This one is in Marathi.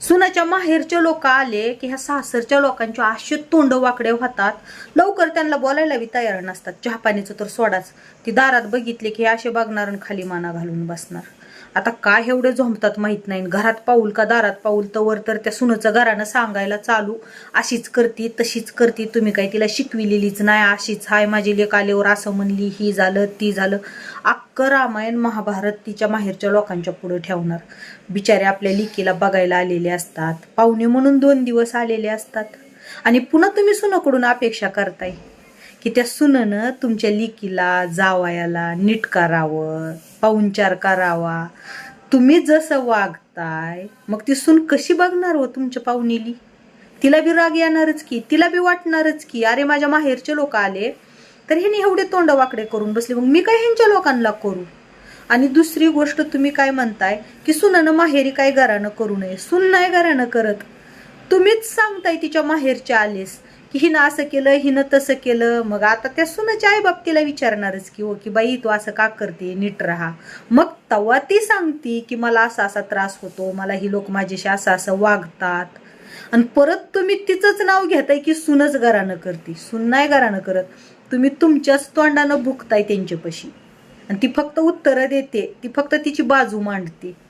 सुनाच्या माहेरचे लोक आले की ह्या सासरच्या लोकांच्या असे तोंड वाकडे होतात. लवकर त्यांना बोलायला बी तयार नसतात. चहा पाण्याचं तर सोडाच. ती दारात बघितले की असे बघणार आणि खाली माना घालून बसणार. आता काय एवढे झोंबतात माहीत नाही. घरात पाऊल का दारात पाऊल? तवर तर त्या सुनाचं घरानं सांगायला चालू. अशीच करती तशीच करती. तुम्ही काही तिला शिकविलेलीच नाही. अशीच हाय माझी लेख आल्यावर असं म्हणली ही झालं ती झालं. अक्क रामायण महाभारत तिच्या माहेरच्या लोकांच्या पुढे ठेवणार. बिचारे आपल्या लिकीला बघायला आलेले असतात. पाहुणे म्हणून दोन दिवस आलेले असतात. आणि पुन्हा तुम्ही सुनाकडून अपेक्षा करताय. की त्या सुननं तुमच्या लिकीला जावायाला नीट करावं पाहुणचार करावा. तुम्ही जसं वागताय मग ती सून कशी बघणार हो तुमच्या पाहुणीली? तिला बी राग येणारच की तिला बी वाटणारच की अरे माझ्या माहेरचे लोक आले तर ह्याने एवढे तोंड वाकडे करून बसले मग मी काय ह्यांच्या लोकांना करू? आणि दुसरी गोष्ट तुम्ही काय म्हणताय की सुनानं माहेरी काय घरानं करू नये? सून नाही घरानं करत. तुम्हीच सांगताय तिच्या माहेरच्या आलेस. की हिनं असं केलं हिनं तसं केलं. मग आता त्या सुनाच्या आई बाप तिला विचारणारच की हो की बाई तू असं का करते? नीट राहा. मग तवा ती सांगती की मला असा असा त्रास होतो. मला ही लोक माझ्याशी असं असं वागतात. आणि परत तुम्ही तिचंच नाव घेताय की सुनच घरानं करते. सुन नाही घरानं करत. तुम्ही तुमच्याच तोंडानं भुकताय त्यांच्यापाशी. आणि ती फक्त उत्तरं देते. ती फक्त तिची बाजू मांडते.